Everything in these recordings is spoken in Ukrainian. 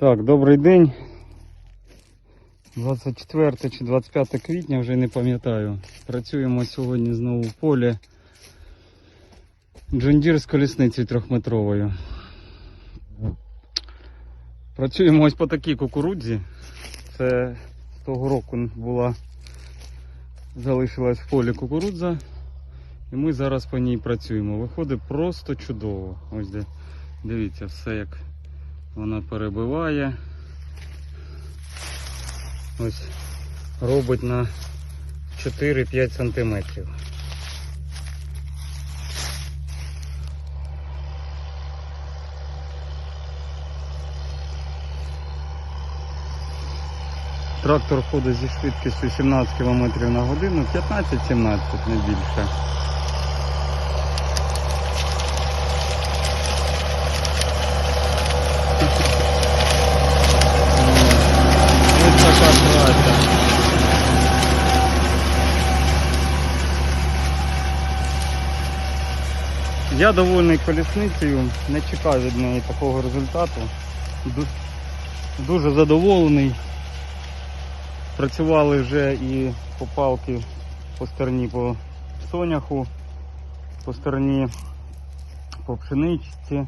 Так, добрий день. 24 чи 25 квітня, вже не пам'ятаю. Працюємо сьогодні знову в полі. Джондір з колісницею трьохметровою. Працюємо ось по такій кукурудзі. Це того року була залишилась в полі кукурудза. І ми зараз по ній працюємо. Виходить просто чудово. Ось де, дивіться, все як вона перебиває. Ось робить на 4-5 сантиметрів. Трактор ходить зі швидкістю 17 км на годину, 15-17 не більше. Я довольний колісницею, не чекав від неї такого результату. Дуже задоволений. Працювали вже і по палки по стороні по соняху, по стороні по пшеничці.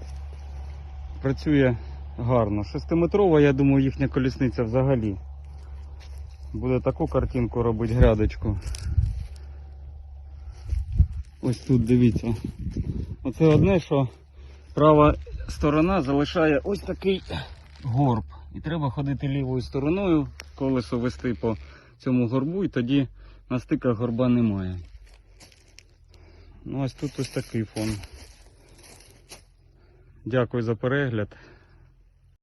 Працює гарно. Шестиметрова, я думаю, їхня колісниця взагалі. Буде таку картинку робити грядочку. Ось тут дивіться. Оце одне, що права сторона залишає ось такий горб. І треба ходити лівою стороною, колесо вести по цьому горбу, і тоді на стиках горба немає. Ну ось тут ось такий фон. Дякую за перегляд.